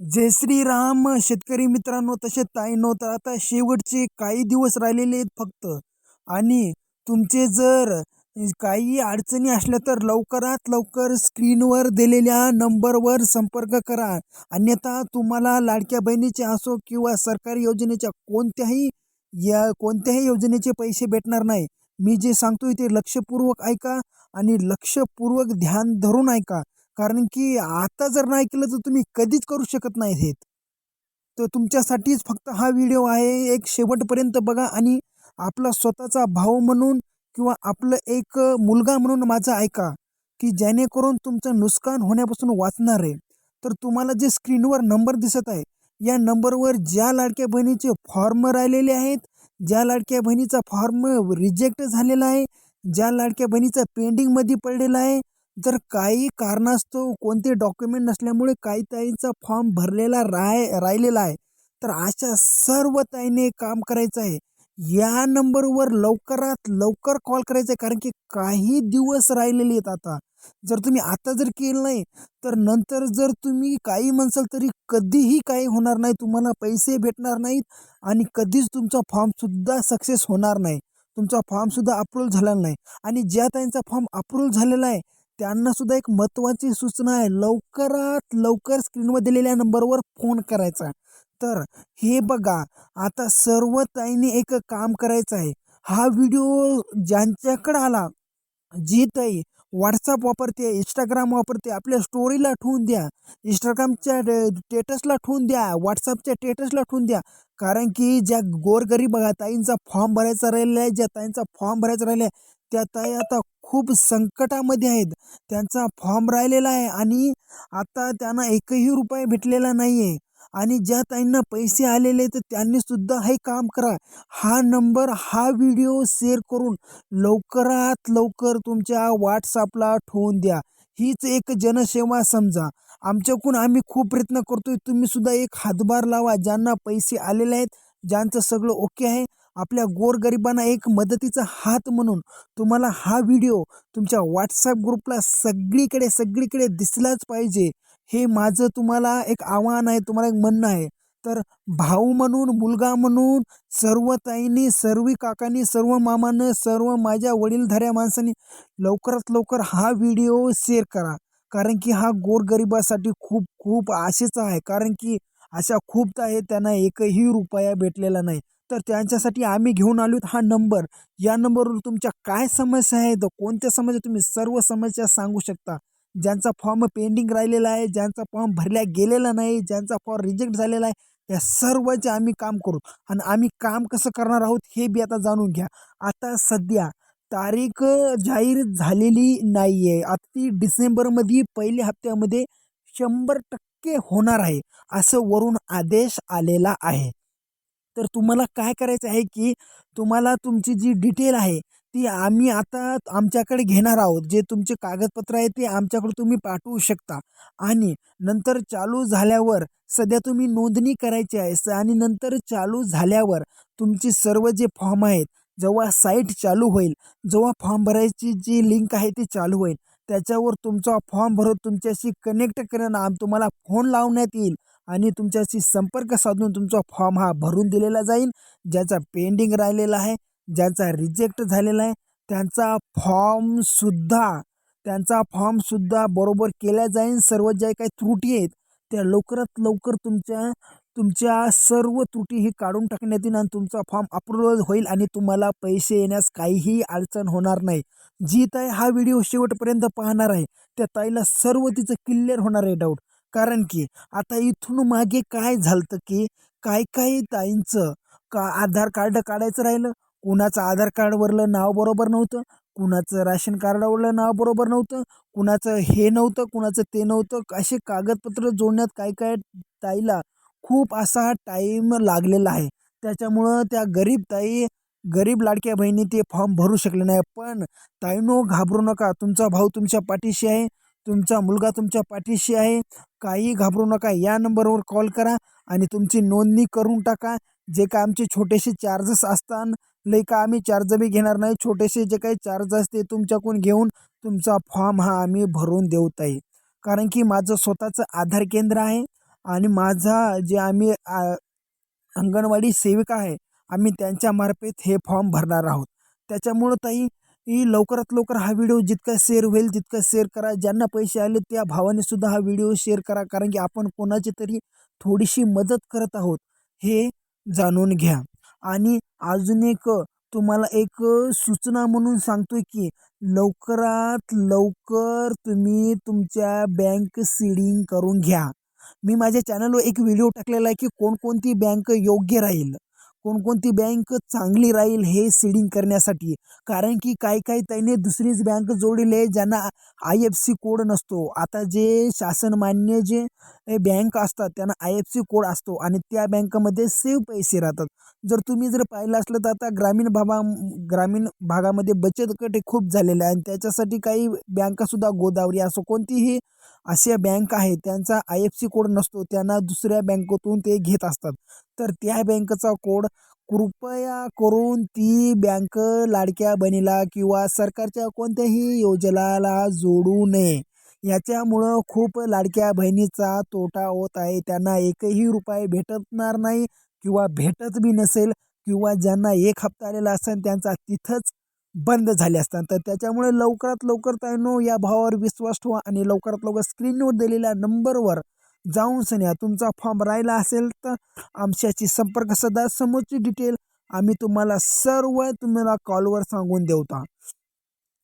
जय श्रीराम. शेतकरी मित्रांनो तसे ताईनो तर आता शेवटचे काही दिवस राहिलेले आहेत फक्त. आणि तुमचे जर काही अडचणी असल्या तर लवकरात लवकर स्क्रीनवर दिलेल्या नंबरवर संपर्क करा. अन्यथा तुम्हाला लाडक्या बहिणीचे असो किंवा सरकारी योजनेच्या कोणत्याही या कोणत्याही योजनेचे पैसे भेटणार नाही. मी जे सांगतोय ते लक्षपूर्वक ऐका आणि लक्षपूर्वक ध्यान धरून ऐका. कारण की आता जर नाही केलं तर तुम्ही कधीच करू शकत नाही हे. तर तुमच्यासाठीच फक्त हा व्हिडिओ आहे एक शेवटपर्यंत बघा आणि आपला स्वतःचा भाऊ म्हणून किंवा आपलं एक मुलगा म्हणून माझं ऐका की जेणेकरून तुमचं नुकसान होण्यापासून वाचणार आहे. तर तुम्हाला जे स्क्रीनवर नंबर दिसत आहे या नंबरवर ज्या लाडक्या बहिणीचे फॉर्म राहिलेले आहेत ज्या लाडक्या बहिणीचा फॉर्म रिजेक्ट झालेला आहे ज्या लाडक्या बहिणीचा पेंडिंगमध्ये पडलेला आहे जर काही कारणास्तव कोणते डॉक्युमेंट नसल्यामुळे काही ताईंचा फॉर्म भरलेला राय राहिलेला आहे तर अशा सर्व ताईने काम करायचं आहे. या नंबरवर लवकरात लवकर कॉल करायचा आहे कारण की काही दिवस राहिलेले आहेत आता. जर तुम्ही आता जर केलं नाही तर नंतर जर तुम्ही काही म्हणसाल तरी कधीही काही होणार नाही तुम्हाला पैसे भेटणार नाहीत आणि कधीच तुमचा फॉर्मसुद्धा सक्सेस होणार नाही. तुमचा फॉर्मसुद्धा अप्रूव्ह झालेला नाही. आणि ज्या ताईंचा फॉर्म अप्रूव्ह झालेला आहे त्यांना सुद्धा एक महत्त्वाची सूचना आहे. लवकरात लवकर स्क्रीनवर दिलेल्या नंबरवर फोन करायचा. तर हे बघा आता सर्व ताईने एक काम करायचं आहे. हा व्हिडिओ ज्यांच्याकडं आला जी ताई व्हॉट्सअप वापरते इंस्टाग्राम वापरते आपल्या स्टोरीला ठेवून द्या. इंस्टाग्रामच्या स्टेटसला ठेवून द्या. व्हॉट्सअपच्या स्टेटसला ठेवून द्या. कारण की ज्या गोरगरीब ताईंचा फॉर्म भरायचा राहिला आहे ज्या ताईंचा फॉर्म भरायचा राहिला आहे त्या ताई आता खूप संकटामध्ये आहेत. त्यांचा फॉर्म राहिलेला आहे आणि आता त्यांना एकही रुपये भेटलेला नाही आहे आणि ज्या ताईंना पैसे आलेले तर त्यांनी सुद्धा हे काम करा. हा नंबर हा व्हिडिओ शेअर करून लवकरात लवकर तुमच्या व्हॉट्सअपला ठेवून द्या. हीच एक जनसेवा समजा. आमच्याकडून आम्ही खूप प्रयत्न करतोय. तुम्ही सुद्धा एक हातभार लावा. ज्यांना पैसे आलेले आहेत ज्यांचं सगळं ओके आहे आपल्या गोरगरिबांना एक मदतीचा हात म्हणून तुम्हाला हा व्हिडिओ तुमच्या व्हॉट्सअप ग्रुपला सगळीकडे सगळीकडे दिसलाच पाहिजे. हे माझं तुम्हाला एक आव्हान आहे तुम्हाला एक म्हणणं आहे. तर भाऊ म्हणून मुलगा म्हणून सर्व ताईंनी सर्व काकांनी सर्व मामानं सर्व माझ्या वडीलधाऱ्या माणसांनी लवकरात लवकर हा व्हिडिओ शेअर करा. कारण की हा गोरगरिबासाठी खूप खूप आशेचा आहे. कारण की अशा खूप आहे त्यांना एकही रुपया भेटलेला नाही. तर त्यांच्यासाठी आम्ही घेऊन आलो हा नंबर. या नंबरवर तुमच्या काय समस्या आहेत? कोणत्या समस्या तुम्ही सर्व समस्या सांगू शकता. ज्यांचा फॉर्म पेंडिंग राहिलेला आहे ज्यांचा फॉर्म भरल्या गेलेला नाही ज्यांचा फॉर्म रिजेक्ट झालेला आहे या सर्वचे आम्ही काम करू. आणि आम्ही काम कसं करणार आहोत हे बी आता जाणून घ्या. आता सध्या तारीख जाहीर झालेली नाही आहे आता ती डिसेंबरमध्ये पहिल्या हप्त्यामध्ये शंभर टक्के होणार आहे असं वरून आदेश आलेला आहे. तर तुम्हाला काय करायचं आहे की तुम्हाला तुमची जी डिटेल आहे ती आम्ही आता आमच्याकडे घेणार आहोत. जे तुमचे कागदपत्र आहे ते आमच्याकडे तुम्ही पाठवू शकता. आणि नंतर चालू झाल्यावर सध्या तुम्ही नोंदणी करायची आहे. आणि नंतर चालू झाल्यावर तुमची सर्व जे फॉर्म आहेत जेव्हा साईट चालू होईल जेव्हा फॉर्म भरायची जी लिंक आहे ती चालू होईल. त्याच्यावर तुमचा फॉर्म भरून तुमच्याशी कनेक्ट करणं आम तुम्हाला फोन लावण्यात येईल. आणि तुमच्याशी संपर्क साधून तुमचा फॉर्म हा भरून दिलेला जाईल ज्याचा पेंडिंग राहिलेला आहे ज्यांचा रिजेक्ट झालेला आहे त्यांचा फॉर्मसुद्धा त्यांचा फॉर्मसुद्धा बरोबर केल्या जाईल सर्व ज्या काही त्रुटी आहेत त्या लवकरात लवकर तुमच्या तुमच्या सर्व त्रुटी ही काढून टाकण्यात येईल आणि तुमचा फॉर्म अप्रुव्हल होईल आणि तुम्हाला पैसे येण्यास काहीही अडचण होणार नाही. जी ताई हा व्हिडिओ शेवटपर्यंत पाहणार आहे त्या ताईला सर्व तिचं क्लिअर होणार आहे डाऊट. कारण की आता इथून मागे काय झालं की काय काही ताईंचं? का आधार कार्ड काढायचं राहिलं? कुणाचं आधार कार्डवरलं नाव बरोबर नव्हतं? कुणाचं राशन कार्डावरलं नाव बरोबर नव्हतं? कुणाचं हे नव्हतं? कुणाचं ते नव्हतं? असे कागदपत्र जोडण्यात काय काय ताईला खूप असा टाईम लागलेला आहे. त्याच्यामुळं त्या गरीब ताई गरीब लाडक्या बहिणी ते फॉर्म भरू शकले नाही. पण ताईनो घाबरू नका. तुमचा भाऊ तुमच्या पाठीशी आहे. तुमचा मुलगा तुमच्या पाठीशी आहे. काही घाबरू नका. या नंबरवर कॉल करा आणि तुमची नोंदणी करून टाका. जे काय आमचे छोटेसे चार्जेस असतात लई का आम्ही चार्ज बी घेणार नाही. छोटेसे जे काही चार्ज असते तुमच्याकडून घेऊन तुमचा फॉर्म हा आम्ही भरून देऊत आहे. कारण की माझं स्वतःचं आधार केंद्र आहे आणि माझा जे आम्ही आ- अंगणवाडी सेविका आहे आम्ही त्यांच्यामार्फत हे फॉर्म भरणार आहोत. त्याच्यामुळं ताई की लवकरात लवकर हा व्हिडिओ जितका शेअर होईल तितका शेअर करा. ज्यांना पैसे आले त्या भावाने सुद्धा हा व्हिडिओ शेअर करा. कारण की आपण कोणाची तरी थोडीशी मदत करत आहोत हे जाणून घ्या. आणि अजून एक तुम्हाला एक सूचना म्हणून सांगतो की लवकरात लवकर तुम्ही तुमच्या बँक सीडिंग करून घ्या. मी माझ्या चॅनलवर एक व्हिडिओ टाकलेला आहे की कोणकोणती बँक योग्य राहील. कोणकोणती बँक चांगली राहील हे सीडिंग करण्यासाठी. कारण की काही काही त्याने दुसरीच बँक जोडलेली आहे ज्यांना आय एफ सी कोड नसतो. आता जे शासन मान्य जे बँक असतात त्यांना आय एफ सी कोड असतो आणि त्या बँकामध्ये सेव्ह पैसे राहतात. जर तुम्ही जर पाहिलं असलं तर आता ग्रामीण भागा ग्रामीण भागामध्ये बचत गट हे खूप झालेले आहे आणि त्याच्यासाठी काही बँकासुद्धा गोदावरी असो कोणतीही अशा बँक आहे त्यांचा आय एफ सी कोड नसतो त्यांना दुसऱ्या बँकेतून ते घेत असतात. तर त्या बँकेचा कोड कृपया करून ती बँक लाडक्या बनीला किंवा सरकारच्या कोणत्याही योजनाला जोडू नये. याच्यामुळं खूप लाडक्या बहिणीचा तोटा होत आहे. त्यांना एकही रुपये भेटणार नाही किंवा भेटत बी नसेल किंवा ज्यांना एक हप्ता आलेला असेल त्यांचा तिथंच बंद झाले असतात. तर त्याच्यामुळे लवकरात लवकर त्यानो या भावावर विश्वास ठेवा आणि लवकरात लवकर स्क्रीनवर दिलेल्या नंबरवर जाऊन सन्या तुमचा फॉर्म राहिला असेल तर आमच्याशी संपर्क सदा समोरची डिटेल आम्ही तुम्हाला सर्व तुम्हाला कॉलवर सांगून देवता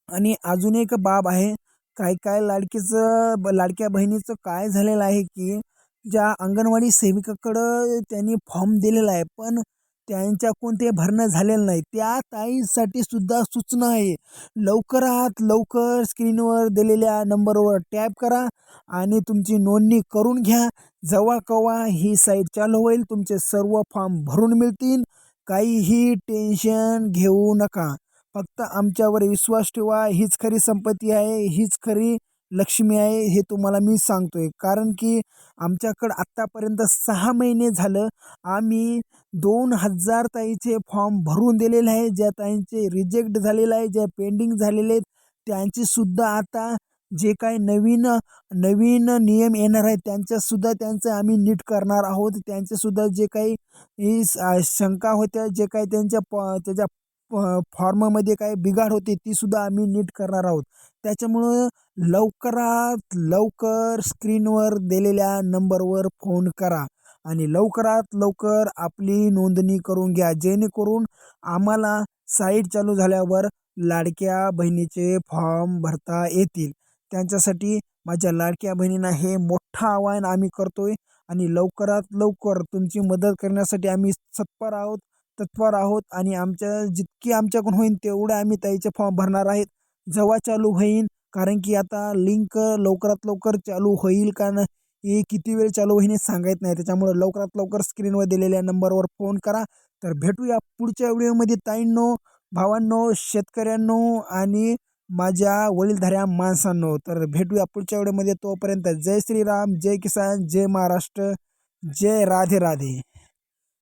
आणि अजून एक बाब आहे काय काय लाडकीचं ब लाडक्या बहिणीचं काय झालेलं आहे की ज्या अंगणवाडी सेविकाकडं त्यांनी फॉर्म दिलेला आहे पण त्यांच्या कोणते भरणं झालेलं नाही. त्या ताईसाठी सुद्धा सूचना आहे. लवकरात लवकर स्क्रीनवर दिलेल्या नंबरवर टॅप करा आणि तुमची नोंदणी करून घ्या. जवा कवा ही साईट चालू होईल तुमचे सर्व फॉर्म भरून मिळतील. काहीही टेन्शन घेऊ नका. फक्त आमच्यावर विश्वास ठेवा. हीच खरी संपत्ती आहे हीच खरी लक्ष्मी आहे हे तुम्हाला मी सांगतोय. कारण की आमच्याकडं आत्तापर्यंत सहा महिने झालं. आम्ही दोन हजार ताईचे फॉर्म भरून दिलेले आहे. ज्या ताईंचे रिजेक्ट झालेलं आहे ज्या पेंडिंग झालेले आहेत त्यांचीसुद्धा आता जे काही नवीन नवीन नियम येणार आहेत त्यांच्यासुद्धा त्यांचं आम्ही नीट करणार आहोत. त्यांचेसुद्धा जे काही ही शंका होत्या जे काही त्यांच्या प त्याच्या फॉर्ममध्ये काही बिघाड होते ती सुद्धा आम्ही नीट करणार आहोत. त्याच्यामुळं लवकरात लवकर स्क्रीनवर दिलेल्या नंबरवर फोन करा आणि लवकरात लवकर आपली नोंदणी करून घ्या जेणेकरून आम्हाला साईट चालू झाल्यावर लाडक्या बहिणीचे फॉर्म भरता येतील. त्यांच्यासाठी माझ्या लाडक्या बहिणींना हे मोठं आव्हान आम्ही करतोय आणि लवकरात लवकर तुमची मदत करण्यासाठी आम्ही सत्पर आहोत. तत्पर आहोत आणि आमच्या जितकी आमच्याकडून होईल तेवढं आम्ही त्याचे फॉर्म भरणार आहेत. जेव्हा चालू होईल कारण की आता लिंक लवकरात लवकर चालू होईल कारण हे किती वेळ चालू होईल हे सांगायत नाही. त्याच्यामुळे लवकरात लवकर स्क्रीनवर दिलेल्या नंबरवर फोन करा. तर भेटूया पुढच्या व्हिडिओमध्ये. ताईंनो भावांनो शेतकऱ्यांनो आणि माझ्या वडीलधाऱ्या माणसांनो तर भेटूया पुढच्या व्हिडिओमध्ये. तोपर्यंत जय श्रीराम जय किसान जय महाराष्ट्र जय राधे राधे.